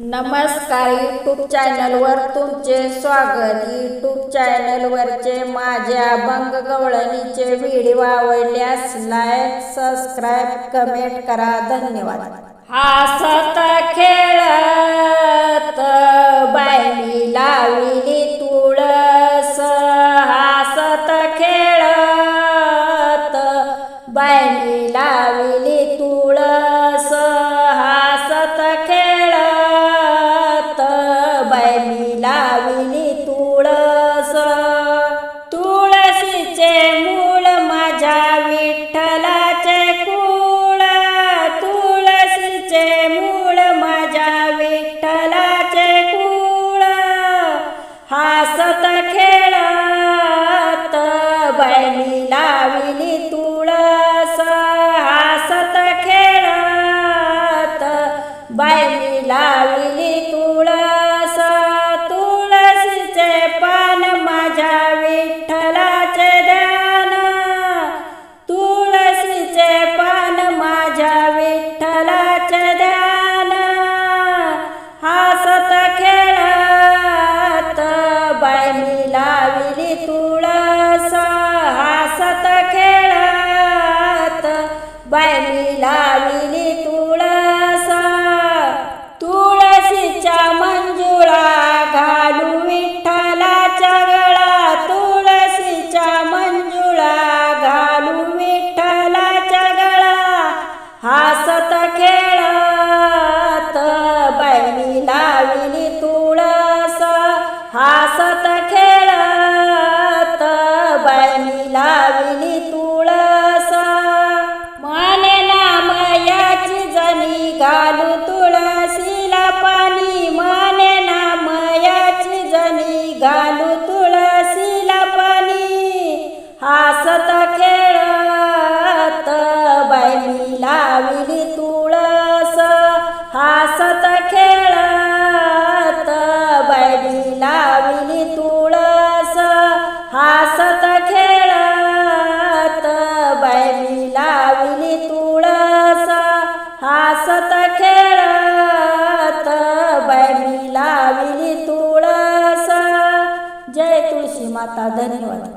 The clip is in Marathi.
नमस्कार यूट्यूब चॅनलवर तुमचे स्वागत. यूट्यूब चॅनलवरचे माझ्या अभंग गवळणीचे व्हिडिओ आवडल्यास लाईक सबस्क्राईब कमेंट करा. धन्यवाद. हासत खेळत बायली लावली तुळस. हासत खेळत बायली लावली तुळस विठ्ठलाचे कुळ तुळशीचे मूळ माझ्या विठ्ठलाचे कुळ. हासत खेळत बैली खेळत बायनी हासत खेळत बाई लाविली तुळस. माने नामयाची जणी घालू तुळशीला पाणी. माने नामयाची जणी घालू तुळशीला पाणी. हसत खेळत बाई लाविली तुळस. हसत खेळत हसत खेळत बैली लाविली तुळस. हासत खेळत बैली लाविली तुळस. जय तुळशी माता धन्यवाद.